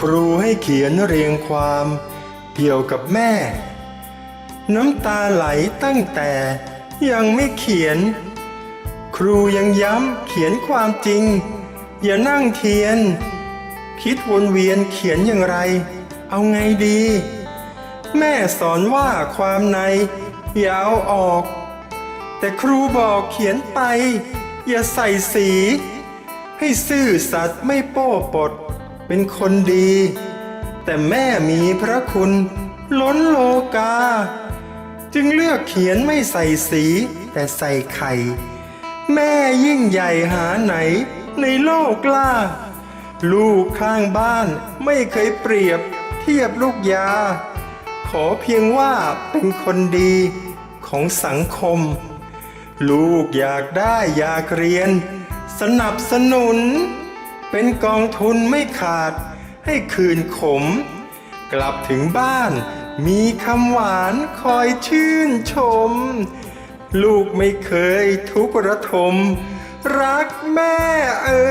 ครูให้เขียนเรียงความเกี่ยวกับแม่ น้ำตาไหลตั้งแต่ยังไม่เขียน ครูยังย้ำเขียนความจริง อย่านั่งเทียน คิดวนเวียนเขียนอย่างไร เอาไงดี แม่สอนว่าความใน อย่าเอาออก แต่ครูบอกเขียนไป อย่าใส่สี ให้ซื่อสัตย์ไม่โป้ปด เป็นคนดี แต่แม่มีพระคุณล้นโลกา จึงเลือกเขียนไม่ใส่สี แต่ใส่ไข่ แม่ยิ่งใหญ่หาไหนในโลกล่า ลูกข้างบ้านไม่เคยเปรียบเทียบลูกยา ขอเพียงว่าเป็นคนดีของสังคม ลูกอยากได้อยากเรียน สนับสนุน เป็นกองทุนไม่ขาดให้คืนขม กลับถึงบ้าน มีคำหวานคอยชื่นชม ลูกไม่เคยทุกระทม รักแม่เอ่